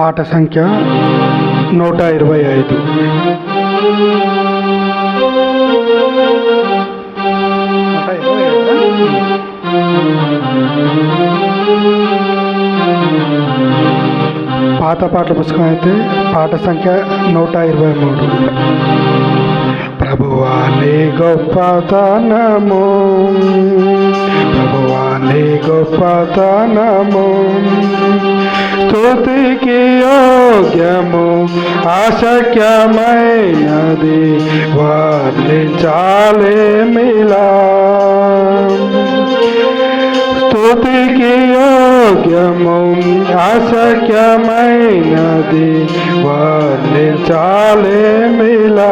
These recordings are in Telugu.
పాట సంఖ్య నూట ఇరవై ఐదు? పాత పాటల పుస్తకం అయితే పాట సంఖ్య నూట ఇరవై మూడు. ప్రభువాని గొప్పతనము ప్రభువాని గొప్పతనము స్తుతికి యోగ్యము ఆశక్యమైనది వర్ణించాలే మిలా స్తుతికి యోగ్యము అసఖ్యమైనది వర్ణించాలే మిలా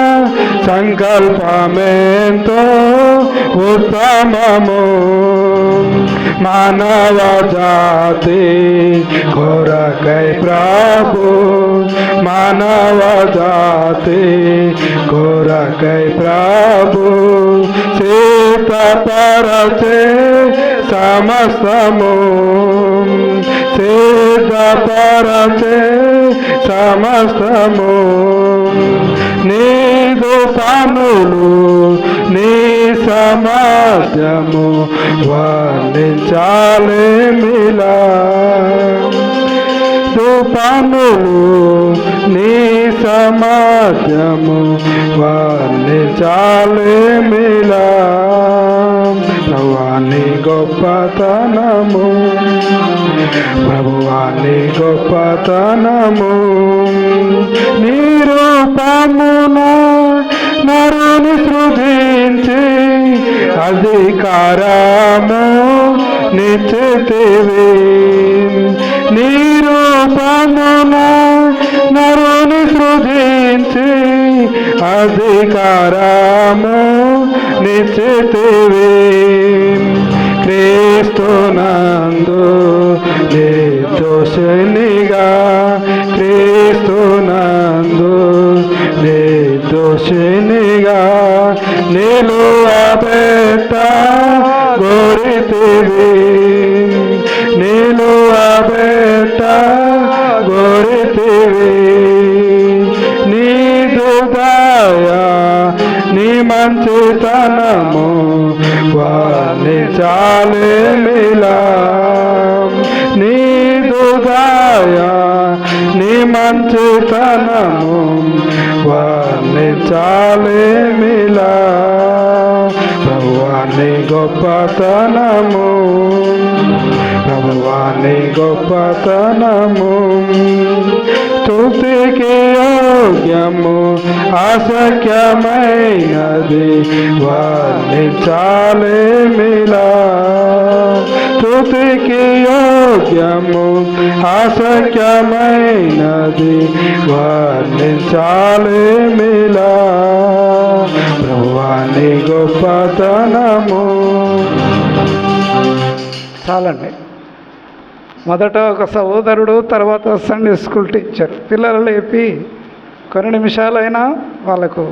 సంకల్పమేంతో ఉత్తమము మానవ జాతి కొరకై ప్రభు మానవ జాతి కొరకై ప్రభు సీతపరచే సమస్తము సిద్ధపరచే సమస్తము. నీ పనులు నీ సమాజము వర్ణించాలే మిలా పనులు నీ సమాజము వర్ణించాలే మిలా ప్రభువాని గొప్పతనము ప్రభువాని గొప్పతనము నిరూపమున నరుని సృజించి అధికారము నిశ్చితివి necesitebe Cristo nando de se nega Cristo nando de se nega ne lo apeta goretebe ne lo apeta goretebe চেতনাম বানে চালে মিলাম। নিদুদায়া নিমান চেতনাম বানে চালে মিলাম। ভগবানে গোপাতনাম ভগবানে গোপাতনাম তোতে কে জ্ঞাম అసఖ్యమైనది వర్ణించాలే మిలా యోగ్యము అసఖ్యమైనది వర్ణించాలే మిలా ప్రభువాని గొప్పతనము చాలండి. మొదట ఒక సహోదరుడు తర్వాత సండే స్కూల్ టీచర్. పిల్లలు లేపి కొన్ని నిమిషాలైనా వాళ్ళకు